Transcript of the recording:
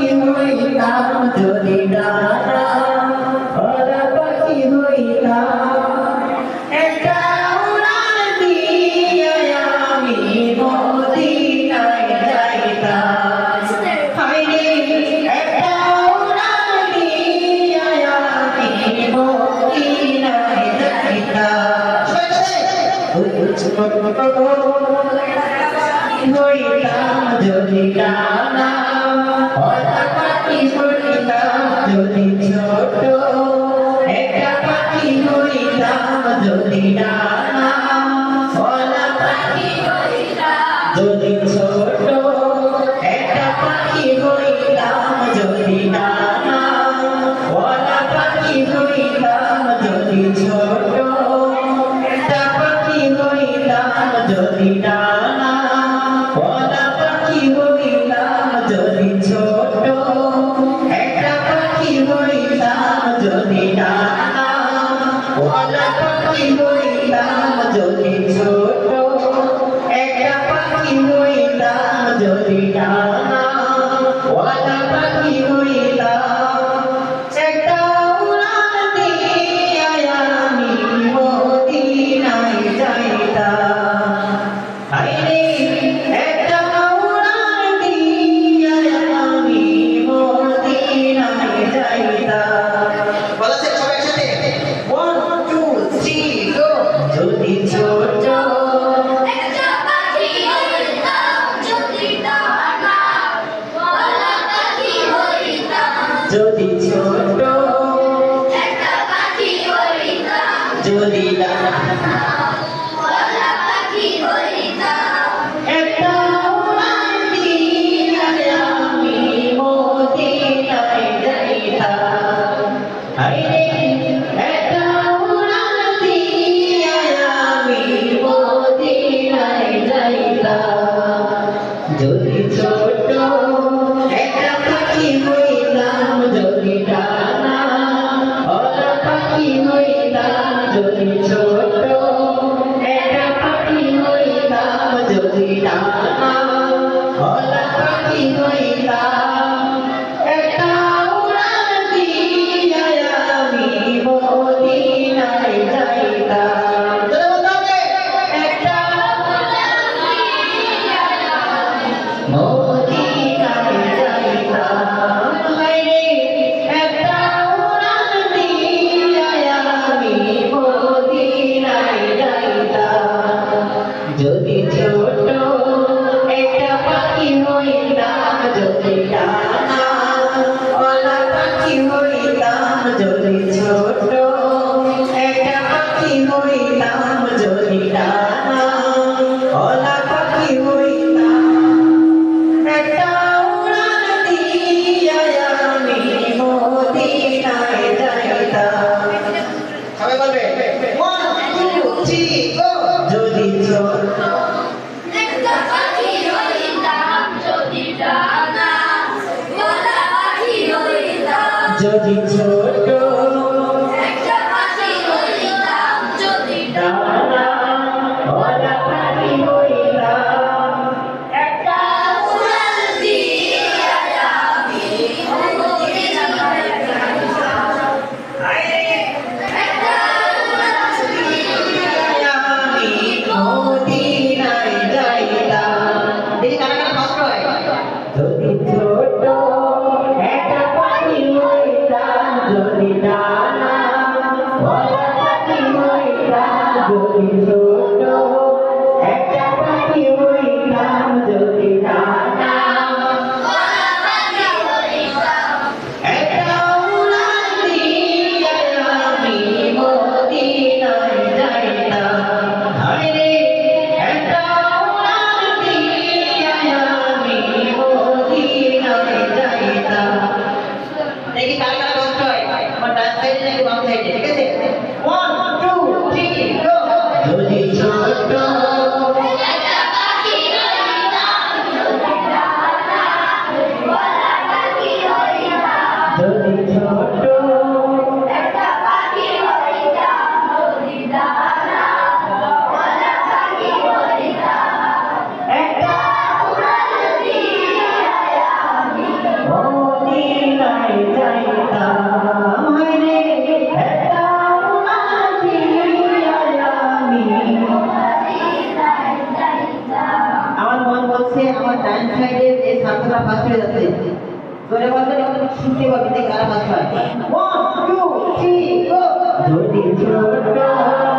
পাখি হইতাম যদি ডানা ওরা পাখি হইতাম একটা উড়ান দিয়ে আমি মদিনায় যাইতাম হাইরে একটা উড়ান দিয়ে আমি মদিনায় যাইতাম হইতাম যদি ডানা যদি ছোট একটা পাখি হইতাম যদি না যদি ছোট, একটা পাখি হইতাম, যদি টানা ওরা পাখি হইতাম যদি ছোট একটা পাখি হইতাম যদি টানা judging so 노래 봤더니 신기가 밑에 깔아봤어요. 원, 투, 쓰리, 고! 도대체 어떤